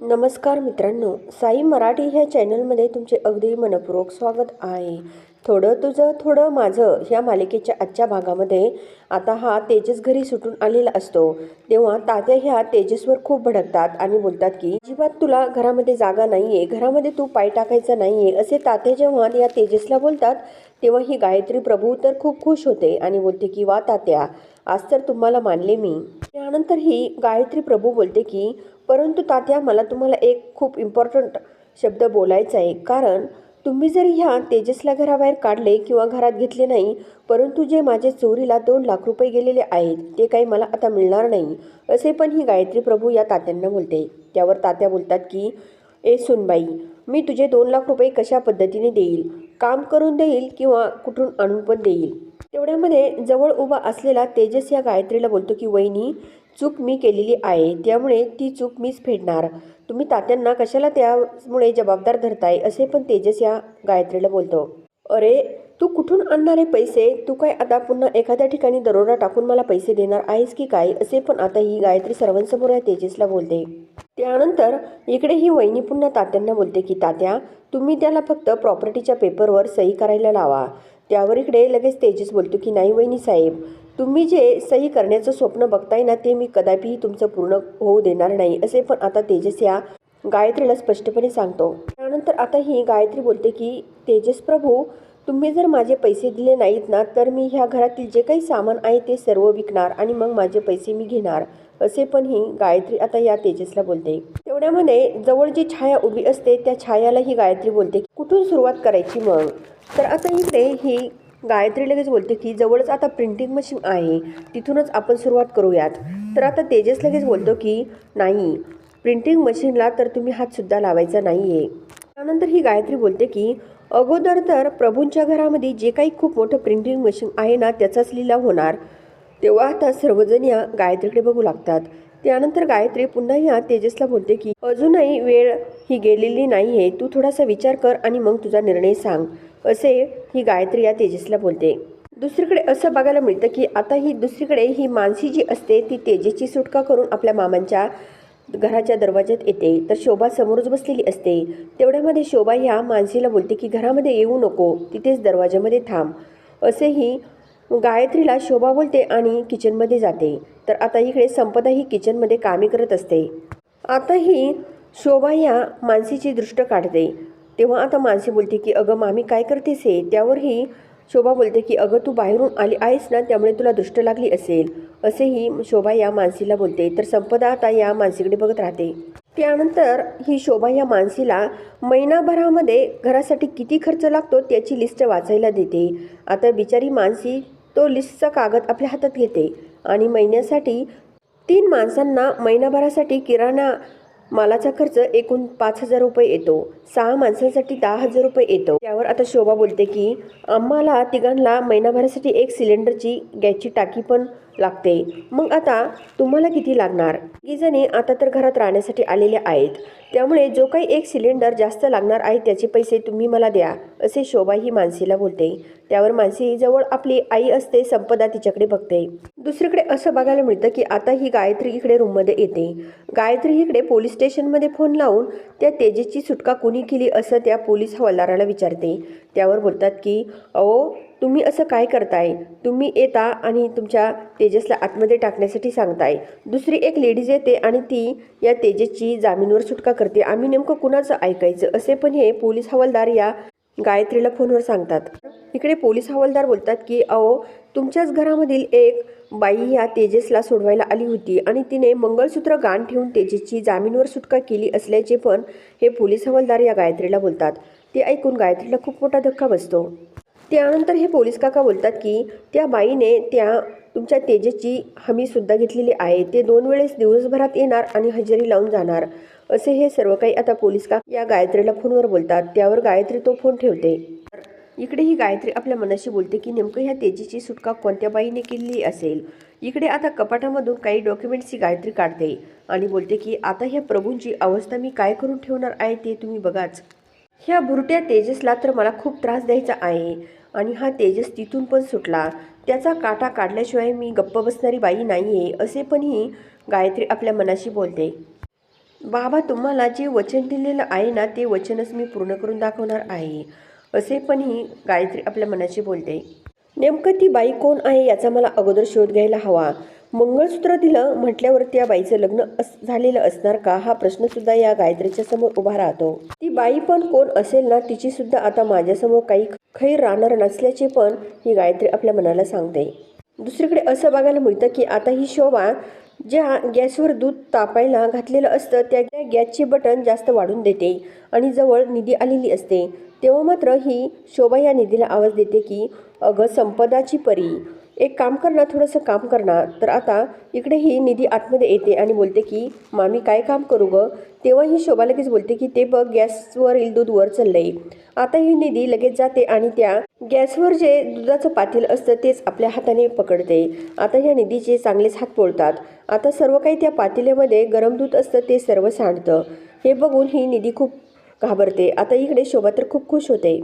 नमस्कार मित्रांनो साई मराठी ह्या चॅनलमध्ये तुमचे अगदी मनपूर्वक स्वागत आहे. थोडं तुझं थोडं माझं ह्या मालिकेच्या आजच्या भागामध्ये आता हा तेजस घरी सुटून आलेला असतो. तेव्हा तात्या ह्या तेजसवर खूप भडकतात आणि बोलतात की अजिबात तुला घरामध्ये जागा नाही आहे घरामध्ये तू पाय टाकायचा नाही आहे असे तात्या जेव्हा या तेजसला बोलतात तेव्हा ही गायत्री प्रभू तर खूप खुश होते आणि बोलते की वा तात्या आज तर तुम्हाला मानले मी. त्यानंतर ही गायत्री प्रभू बोलते की परंतु तात्या मला तुम्हाला एक खूप इम्पॉर्टंट शब्द बोलायचा आहे. कारण तुम्ही जरी ह्या तेजसला घराबाहेर काढले किंवा घरात घेतले नाही परंतु जे माझे चोरीला दोन लाख रुपये गेलेले आहेत ते काही मला आता मिळणार नाही असे पण ही गायत्री प्रभू या तात्यांना बोलते. त्यावर तात्या बोलतात की ए सुनबाई मी तुझे दोन लाख रुपये कशा पद्धतीने देईल? काम करून देईल किंवा कुठून आणून पण देईल? तेवढ्यामध्ये जवळ उभा असलेला तेजस या गायत्रीला बोलतो की वहिनी चूक मी केलेली आहे त्यामुळे ती चूक मीच फेडणार. तुम्ही तात्यांना कशाला त्यामुळे जबाबदार धरताय असे पण तेजस या गायत्रीला बोलतो. अरे तू कुठून आणणार आहे पैसे? तू काय आता पुन्हा एखाद्या ठिकाणी दरोडा टाकून मला पैसे देणार आहेस की काय? असे पण आता ही गायत्री सर्वांसमोर या तेजसला बोलते. त्यानंतर इकडे ही वहिनी पुन्हा तात्यांना बोलते की तात्या तुम्ही त्याला फक्त प्रॉपर्टीच्या पेपरवर सही करायला लावा. त्यावर इकडे लगेच तेजस बोलतो की नाही वहिनी साहेब तुम्ही जे सही करण्याचं स्वप्न बघताय ना ते मी कदापिही तुमचं पूर्ण होऊ देणार नाही असे पण आता तेजस या गायत्रीला स्पष्टपणे सांगतो. त्यानंतर आता ही गायत्री बोलते की तेजस प्रभू तुम्ही जर माझे पैसे दिले नाहीत ना तर मी ह्या घरातील जे काही सामान आहे ते सर्व विकणार आणि मग माझे पैसे मी घेणार असे पण ही गायत्री आता या तेजसला बोलते. तेवढ्यामध्ये जवळ जी छाया उभी असते त्या छायाला ही गायत्री बोलते कुठून सुरुवात करायची मग? तर आता इकडे ही गायत्री लगेच बोलते की जवळच आता प्रिंटिंग मशीन आहे. तिथूनच आपण सुरुवात करूयात. तर आता तेजस लगेच बोलतो की नाही प्रिंटिंग मशीनला तर तुम्ही हातसुद्धा लावायचा नाही आहे त्यानंतर ही गायत्री बोलते की अगोदर तर प्रभूंच्या घरामध्ये जे काही खूप मोठं प्रिंटिंग मशीन आहे ना त्याचाच लिलाव होणार. तेव्हा आता सर्वजण या गायत्रीकडे बघू लागतात. त्यानंतर गायत्री पुन्हा या तेजसला बोलते की अजूनही वेळ ही गेलेली नाही आहे तू थोडासा विचार कर आणि मग तुझा निर्णय सांग. असे ही गायत्री या तेजसला बोलते. दुसरीकडे असं बघायला मिळतं की आता ही दुसरीकडे ही मानसी जी असते ती तेजेची सुटका करून आपल्या मामांच्या घराच्या दरवाज्यात येते. तर शोभा समोरच बसलेली असते. तेवढ्यामध्ये शोभा ह्या मानसीला बोलते की घरामध्ये येऊ नको. तिथेच दरवाज्यामध्ये थांब. असेही गायत्रीला शोभा बोलते आणि किचनमध्ये जाते. तर आता इकडे संपदा ही किचनमध्ये कामे करत असते. आता ही शोभा या मानसीची दृष्ट काढते. तेव्हा आता मानसी बोलते की अगं मामी काय करतेस हे? त्यावरही शोभा बोलते की अगं तू बाहेरून आली आहेस ना त्यामुळे तुला दृष्ट लागली असेल. असेही शोभा या मानसीला बोलते. तर संपदा आता या मानसीकडे बघत राहते. त्यानंतर ही शोभा या मानसीला महिनाभरामध्ये घरासाठी किती खर्च लागतो त्याची लिस्ट वाचायला देते. आता बिचारी मानसी तो लिस्टचा कागद आपल्या हातात घेते आणि महिन्यासाठी तीन माणसांना महिनाभरासाठी किराणा मालाचा खर्च एकूण पाच हजार रुपये येतो. सहा माणसांसाठी दहा हजार रुपये येतो. त्यावर आता शोभा बोलते की आम्हाला तिघांना महिनाभरासाठी एक सिलेंडरची गॅसची टाकी पण लागते. मग आता तुम्हाला किती लागणार? की जणी आता तर घरात राहण्यासाठी आलेले आहेत. त्यामुळे जो काही एक सिलेंडर जास्त लागणार आहे त्याचे पैसे तुम्ही मला द्या असे शोभा ही मानसीला बोलते. त्यावर मानसी जवळ आपली आई असते संपदा तिच्याकडे बघते. दुसरीकडे असं बघायला मिळतं की आता ही गायत्री इकडे रूममध्ये येते. गायत्री इकडे पोलीस स्टेशनमध्ये फोन लावून त्या तेजेची सुटका कुणी केली असं त्या पोलीस हवालदाराला विचारते. त्यावर बोलतात की अहो तुम्ही असं काय करताय? तुम्ही येता आणि तुमच्या तेजसला आतमध्ये टाकण्यासाठी सांगताय. दुसरी एक लेडीज येते आणि ती या तेजसची जामीनवर सुटका करते. आम्ही नेमकं कुणाचं ऐकायचं? असे पण हे पोलीस हवालदार या गायत्रीला फोनवर सांगतात. इकडे पोलीस हवालदार बोलतात की अहो तुमच्याच घरामधील एक बाई ह्या तेजसला सोडवायला आली होती आणि तिने मंगळसूत्र गाण ठेवून तेजसची जामीनवर सुटका केली असल्याचे पण हे पोलीस हवालदार या गायत्रीला बोलतात. ते ऐकून गायत्रीला खूप मोठा धक्का बसतो. त्यानंतर हे पोलीस काका बोलतात की त्या बाईने त्या तुमच्या तेजेची हमीसुद्धा घेतलेली आहे. ते दोन वेळेस दिवसभरात येणार आणि हजेरी लावून जाणार. असे हे सर्व काही आता पोलीस का या गायत्रीला फोनवर बोलतात. त्यावर गायत्री तो फोन ठेवते. इकडे ही गायत्री आपल्या मनाशी बोलते की नेमकं ह्या तेजीची सुटका कोणत्या बाईने केलेली असेल? इकडे आता कपाटामधून काही डॉक्युमेंट्सची गायत्री काढते आणि बोलते की आता ह्या प्रभूंची अवस्था मी काय करून ठेवणार आहे ते तुम्ही बघाच. ह्या बुरट्या तेजसला तर मला खूप त्रास द्यायचा आहे. आणि हा तेजस तिथून पण सुटला. त्याचा काटा काढल्याशिवाय मी गप्प बसणारी बाई नाही आहे असे पण ही गायत्री आपल्या मनाशी बोलते. बाबा तुम्हाला जे वचन दिलेलं आहे ना ते वचनच मी पूर्ण करून दाखवणार आहे असे पण ही गायत्री आपल्या मनाशी बोलते. नेमकं ती बाई कोण आहे याचा मला अगोदर शोध घ्यायला हवा. मंगळसूत्र दिलं म्हटल्यावर त्या बाईचं लग्न अस झालेलं असणार का? हा प्रश्न सुद्धा या गायत्रीच्या समोर उभा राहतो. ती बाई पण कोण असेल ना तिची सुद्धा आता माझ्यासमोर काही खैर राहणार नसल्याचे पण ही गायत्री आपल्या मनाला सांगते. दुसरीकडे असं बघायला मिळतं की आता ही शोभा ज्या गॅसवर दूध तापायला घातलेलं असतं त्या त्या गॅसचे बटन जास्त वाढून देते आणि जवळ निधी आलेली असते. तेव्हा मात्र ही शोभा या निधीला आवाज देते की अगं संपदाची परी एक काम कर ना थोडंसं काम कर ना. तर आता इकडे ही निधी आतमध्ये येते आणि बोलते की मामी काय काम करू गं? तेव्हा ही शोभा लगेच बोलते की ते बघ गॅसवरील दूध वर चाललंय. आता ही निधी लगेच जाते आणि त्या गॅसवर जे दुधाचं पातील असतं तेच आपल्या हाताने पकडते. आता ह्या निधीचे चांगलेच हात पोळतात. आता सर्व काही त्या पातेल्यामध्ये गरम दूध असतं ते सर्व सांडतं. हे बघून ही निधी खूप घाबरते. आता इकडे शोभा तर खूप खुश होते.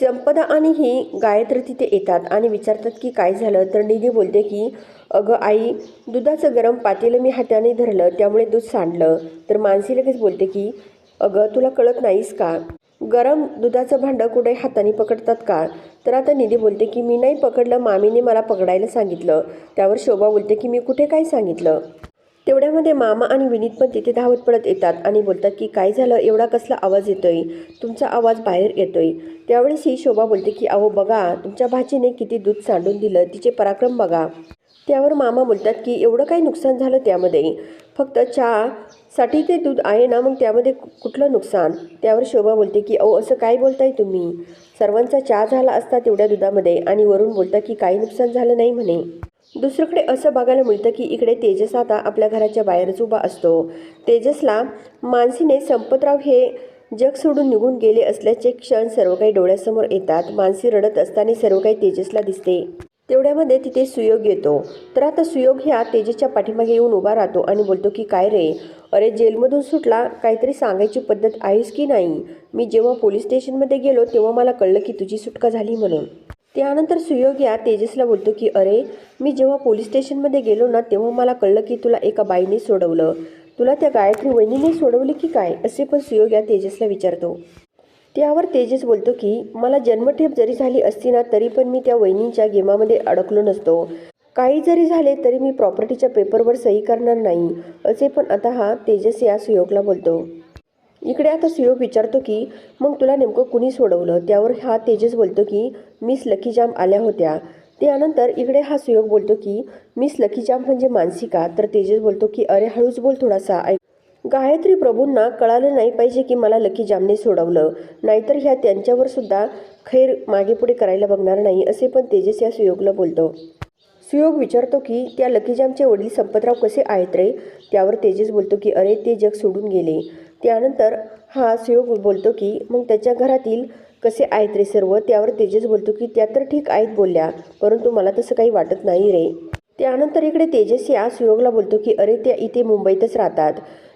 संपदा आणि ही गायत्री तिथे येतात आणि विचारतात की काय झालं? तर निधी बोलते की अगं आई दुधाचं गरम पातेलं मी हाताने धरलं त्यामुळे दूध सांडलं. तर मानसी लगेच बोलते की अगं तुला कळत नाहीस का? गरम दुधाचं भांडं कुठे हाताने पकडतात का? तर आता निधी बोलते की मी नाही पकडलं मामीने मला पकडायला सांगितलं. त्यावर शोभा बोलते की मी कुठे काय सांगितलं? तेवढ्यामध्ये मामा आणि विनीत पण तिथे धावत पडत येतात आणि बोलतात की काय झालं? एवढा कसला आवाज येतोय? तुमचा आवाज बाहेर येतोय. त्यावेळेस ही शोभा बोलते की अहो बघा तुमच्या भाचीने किती दूध सांडून दिलं तिचे पराक्रम बघा. त्यावर मामा बोलतात की एवढं काही नुकसान झालं त्यामध्ये? फक्त चहासाठी ते दूध आहे ना मग त्यामध्ये कुठलं नुकसान? त्यावर शोभा बोलते की अहो असं काय बोलताय तुम्ही? सर्वांचा चहा झाला असता तेवढ्या दुधामध्ये आणि वरून बोलता की काही नुकसान झालं नाही म्हणे. दुसरीकडे असं बघायला मिळतं की इकडे तेजस आता आपल्या घराच्या बाहेरच उभा असतो. तेजसला मानसीने संपतराव हे जग सोडून निघून गेले असल्याचे क्षण सर्व काही डोळ्यासमोर येतात. मानसी रडत असताना सर्व काही तेजसला दिसते. तेवढ्यामध्ये तिथे सुयोग येतो. तर आता सुयोग ह्या तेजसच्या पाठीमागे येऊन उभा राहतो आणि बोलतो की काय रे? अरे जेलमधून सुटला? काहीतरी सांगायची पद्धत आहेस की नाही? मी जेव्हा पोलीस स्टेशनमध्ये गेलो तेव्हा मला कळलं की तुझी सुटका झाली म्हणून. त्यानंतर सुयोग या तेजसला बोलतो की अरे मी जेव्हा पोलीस स्टेशनमध्ये गेलो ना तेव्हा मला कळलं की तुला एका बाईने सोडवलं. तुला त्या गायत्री वहिनीने सोडवली की काय? असे पण सुयोग या तेजसला विचारतो. त्यावर तेजस बोलतो की मला जन्मठेप जरी झाली असती ना तरी पण मी त्या वहिनींच्या गेमामध्ये अडकलो नसतो. काही जरी झाले तरी मी प्रॉपर्टीच्या पेपरवर सही करणार नाही. असे पण आता हा तेजस या सुयोगला बोलतो. इकडे आता सुयोग विचारतो की मग तुला नेमकं कुणी सोडवलं? त्यावर हा तेजस बोलतो की मिस लकीजाम आल्या होत्या. त्यानंतर इकडे हा सुयोग बोलतो की मिस लकीजाम म्हणजे मानसिका? तर तेजस बोलतो की अरे हळूच बोल थोडासा ऐक. गायत्री प्रभूंना कळालं नाही पाहिजे की मला लकी जामने सोडवलं. नाहीतर ह्या त्यांच्यावर सुद्धा खैर मागे पुढे करायला बघणार नाही असे पण तेजस या सुयोगला बोलतो. सुयोग विचारतो की त्या लकीजामचे वडील संपतराव कसे आहेत रे? त्यावर तेजस बोलतो की अरे ते जग सोडून गेले. त्यानंतर हा सुयोग बोलतो की मग त्याच्या घरातील कसे आहेत रे सर्व? त्यावर तेजस बोलतो की त्या तर ठीक आहेत बोलल्या परंतु मला तसं काही वाटत नाही रे. त्यानंतर इकडे तेजस या सुयोगला बोलतो की अरे त्या इथे मुंबईतच राहतात.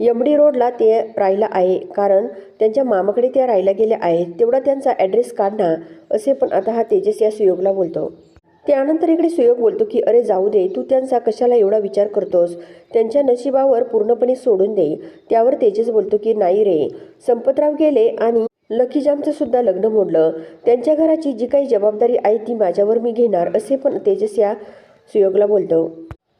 यमडी रोडला ते राहिला आहे कारण त्यांच्या मामाकडे त्या राहायला गेल्या आहेत. तेवढा त्यांचा ॲड्रेस काढणा असे पण आता हा तेजस या सुयोगला बोलतो. त्यानंतर इकडे सुयोग बोलतो की अरे जाऊ दे तू त्यांचा कशाला एवढा विचार करतोस? त्यांच्या नशिबावर पूर्णपणे सोडून दे. त्यावर तेजस बोलतो की नाही रे संपतराव गेले आणि लखीजामचं सुद्धा लग्न मोडलं. त्यांच्या घराची जी काही जबाबदारी आहे ती माझ्यावर मी घेणार असे पण तेजस या सुयोगला बोलतो.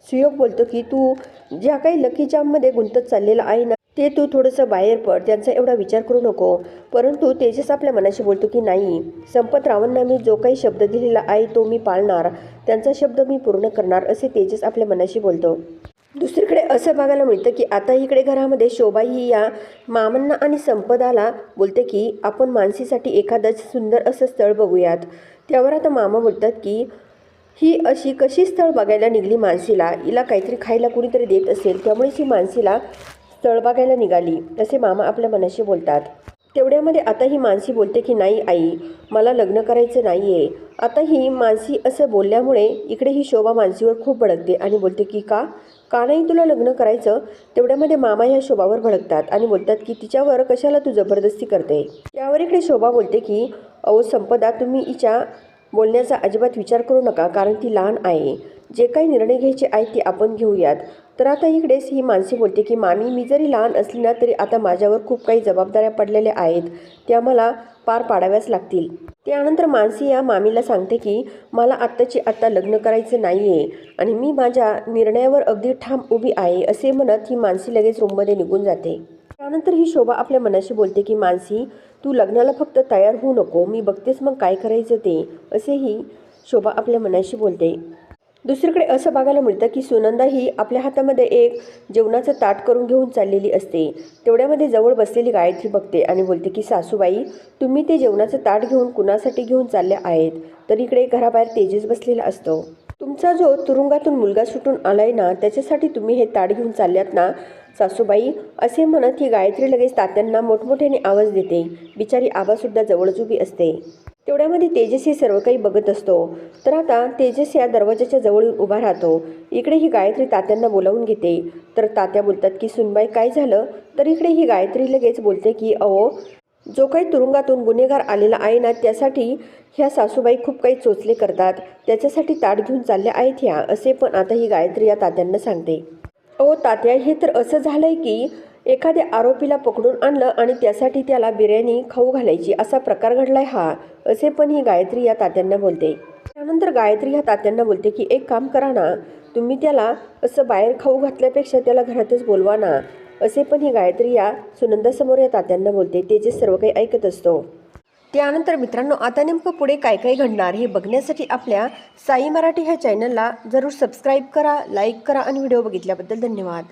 सुयोग बोलतो की तू ज्या काही लकी जाममध्ये गुंतत चाललेला आहे ना ते तू थोडंसं बाहेर पड त्यांचा एवढा विचार करू नको. परंतु तेजस आपल्या मनाशी बोलतो की नाही. संपतरावांना मी जो काही शब्द दिलेला आहे तो मी पाळणार. त्यांचा शब्द मी पूर्ण करणार असे तेजस आपल्या मनाशी बोलतो. दुसरीकडे असं बघायला मिळतं की आता इकडे घरामध्ये शोभा ही या मामांना आणि संपदाला बोलते की आपण मानसीसाठी एखादं सुंदर असं स्थळ बघूयात. त्यावर आता मामा बोलतात की ही अशी कशी स्थळ बघायला निघली मानसीला? हिला काहीतरी खायला कुणीतरी देत असेल त्यामुळेच ही मानसीला स्थळ बघायला निघाली. असे मामा आपल्या मनाशी बोलतात. तेवढ्यामध्ये आता ही मानसी बोलते की नाही आई मला लग्न करायचं नाही आहे आता ही मानसी असं बोलल्यामुळे इकडे ही शोभा मानसीवर खूप भडकते आणि बोलते की का? का नाही तुला लग्न करायचं? तेवढ्यामध्ये मामा ह्या शोभावर भडकतात आणि बोलतात की तिच्यावर कशाला तू जबरदस्ती करते? त्यावर इकडे शोभा बोलते की अहो संपदा तुम्ही हिच्या बोलण्याचा अजिबात विचार करू नका कारण ती लहान आहे. जे काही निर्णय घ्यायचे आहेत ते आपण घेऊयात. तर आता इकडेच ही मानसी बोलते की मामी मी जरी लहान असली ना तरी आता माझ्यावर खूप काही जबाबदाऱ्या पडलेल्या आहेत. त्या मला पार पाडाव्याच लागतील. त्यानंतर मानसी या मामीला सांगते की मला आत्ताची आत्ता लग्न करायचं नाही आहे आणि मी माझ्या निर्णयावर अगदी ठाम उभी आहे असे म्हणत ही मानसी लगेच रूममध्ये निघून जाते. त्यानंतर ही शोभा आपल्या मनाशी बोलते की मानसी तू लग्नाला फक्त तयार होऊ नको. मी बघतेच मग काय करायचं ते असेही शोभा आपल्या मनाशी बोलते. दुसरीकडे असं बघायला मिळतं की सुनंदा ही आपल्या हातामध्ये एक जेवणाचं ताट करून घेऊन चाललेली असते. तेवढ्यामध्ये जवळ बसलेली गायत्री बघते आणि बोलते की सासूबाई तुम्ही ते जेवणाचं ताट घेऊन कुणासाठी घेऊन चालल्या आहेत? तर इकडे घराबाहेर तेजस बसलेला असतो. तुमचा जो तुरुंगातून मुलगा सुटून आलाय ना त्याच्यासाठी तुम्ही हे ताट घेऊन चालल्यात ना? सासूबाई असे म्हणत ही गायत्री लगेच तात्यांना मोठमोठ्याने आवाज देते. बिचारी आबासुद्धा जवळच उभी असते. तेवढ्यामध्ये तेजसी सर्व काही बघत असतो. तर आता तेजस या दरवाजाच्या जवळ येऊन उभा राहतो. इकडे ही गायत्री तात्यांना बोलावून घेते. तर तात्या बोलतात की सुनबाई काय झालं? तर इकडे ही गायत्री लगेच बोलते की अहो जो काही तुरुंगातून गुन्हेगार आलेला आहे ना त्यासाठी ह्या सासूबाई खूप काही चोचले करतात. त्याच्यासाठी ताट घेऊन चालल्या आहेत ह्या असे पण आता ही गायत्री या तात्यांना सांगते. अहो तात्या हे तर असं झालंय की एखाद्या आरोपीला पकडून आणलं आणि त्यासाठी त्याला बिर्याणी खाऊ घालायची असा प्रकार घडलाय हा असे पण ही गायत्री या तात्यांना बोलते. त्यानंतर गायत्री ह्या तात्यांना बोलते की एक काम करा ना तुम्ही त्याला असं बाहेर खाऊ घातल्यापेक्षा त्याला घरातच बोलवा ना असे पण ही गायत्री या सुनंदासमोर या तात्यांना बोलते ते जे सर्व काही ऐकत असतो. त्यानंतर मित्रांनो आता नेमकं पुढे काय काय घडणार हे बघण्यासाठी आपल्या साई मराठी ह्या चॅनलला जरूर सबस्क्राईब करा लाईक करा आणि व्हिडिओ बघितल्याबद्दल धन्यवाद.